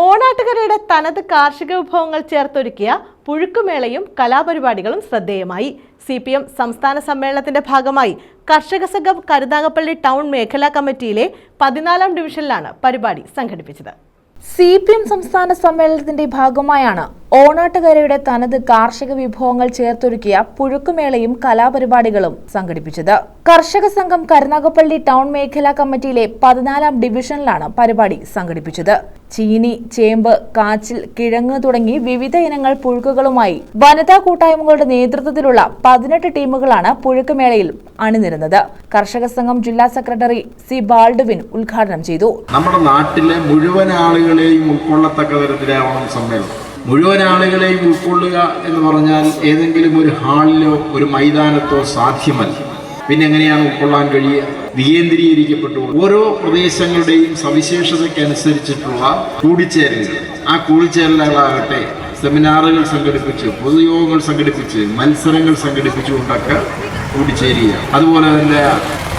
ഓണാട്ടുകരയുടെ തനത് കാർഷിക വിഭവങ്ങൾ ചേർത്തൊരുക്കിയ പുഴുക്കുമേളയും കലാപരിപാടികളും ശ്രദ്ധേയമായി. സി പി എം സംസ്ഥാന സമ്മേളനത്തിന്റെ ഭാഗമായി കർഷക സംഘം കരുനാഗപ്പള്ളി ടൗൺ മേഖലാ കമ്മിറ്റിയിലെ പതിനാലാം ഡിവിഷനിലാണ് പരിപാടി സംഘടിപ്പിച്ചത്. സി പി എം സംസ്ഥാന സമ്മേളനത്തിന്റെ ഭാഗമായാണ് ഓണാട്ടുകരയുടെ തനത് കാർഷിക വിഭവങ്ങൾ ചേർത്തൊരുക്കിയ പുഴുക്കുമേളയും കലാപരിപാടികളും സംഘടിപ്പിച്ചത്. കർഷക സംഘം കരുനാഗപ്പള്ളി ടൗൺ മേഖലാ കമ്മിറ്റിയിലെ പതിനാലാം ഡിവിഷനിലാണ് പരിപാടി സംഘടിപ്പിച്ചത്. ചീനി ചേമ്പ് കാച്ചിൽ കിഴങ്ങ് തുടങ്ങി വിവിധ ഇനങ്ങൾ പുഴുക്കുകളുമായി വനിതാ കൂട്ടായ്മകളുടെ നേതൃത്വത്തിലുള്ള പതിനെട്ട് ടീമുകളാണ് പുഴുക്കുമേളയിൽ അണിനിരുന്നത്. കർഷക സംഘം ജില്ലാ സെക്രട്ടറി സി ബാൾഡുവിൻ ഉദ്ഘാടനം ചെയ്തു. നമ്മുടെ നാട്ടിലെ മുഴുവൻ ആളുകളെയും ഉൾക്കൊള്ളത്തക്ക തരത്തിലാവണം സമ്മേളനം. മുഴുവൻ ആളുകളെയും ഉൾക്കൊള്ളുക എന്ന് പറഞ്ഞാൽ ഏതെങ്കിലും ഒരു ഹാളിലോ ഒരു മൈതാനത്തോ സാധ്യമല്ല. പിന്നെ എങ്ങനെയാണ് ഉൾക്കൊള്ളാൻ കഴിയുക? വികേന്ദ്രീകരിക്കപ്പെട്ടു ഓരോ പ്രദേശങ്ങളുടെയും സവിശേഷതയ്ക്കനുസരിച്ചിട്ടുള്ള കൂടിച്ചേരലുകൾ. ആ കൂടിച്ചേരലുകളാകട്ടെ സെമിനാറുകൾ സംഘടിപ്പിച്ച് പൊതുയോഗങ്ങൾ സംഘടിപ്പിച്ച് മത്സരങ്ങൾ സംഘടിപ്പിച്ചുകൊണ്ടൊക്കെ കൂടിച്ചേരുക അതുപോലെ തന്നെ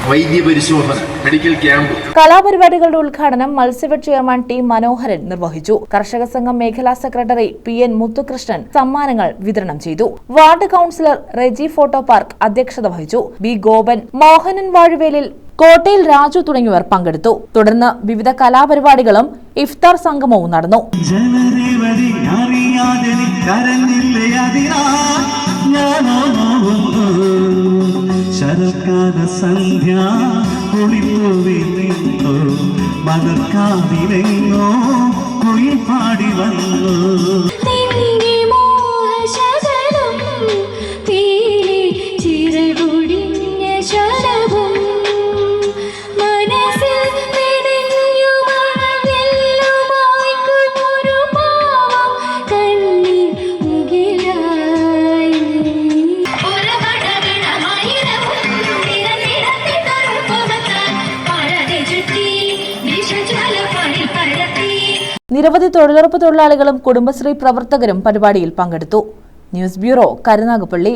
വൈദ്യ പരിശോധന മെഡിക്കൽ ക്യാമ്പ്. കലാപരിപാടികളുടെ ഉദ്ഘാടനം മത്സ്യഫെഡ് ചെയർമാൻ ടി മനോഹരൻ നിർവഹിച്ചു. കർഷക സംഘം മേഖലാ സെക്രട്ടറി പി എൻ മുത്തുകൃഷ്ണൻ സമ്മാനങ്ങൾ വിതരണം ചെയ്തു. Ward councillor Reji photo park അധ്യക്ഷത വഹിച്ചു. ബി ഗോപൻ മോഹനൻ വാഴുവേലിൽ കോട്ടയിൽ രാജു തുടങ്ങിയവർ പങ്കെടുത്തു. തുടർന്ന് വിവിധ കലാപരിപാടികളും ഇഫ്താർ സംഗമവും നടന്നു. ശരക്കാല സന്ധ്യ കുളിപ്പൂവിൽ നിന്നോ? മലർക്കാവിലെങ്ങോ കുയിൽ വന്നു. നിരവധി തൊഴിലുറപ്പ് തൊഴിലാളികളും കുടുംബശ്രീ പ്രവർത്തകരും പരിപാടിയിൽ പങ്കെടുത്തു. News bureau Karunagappally.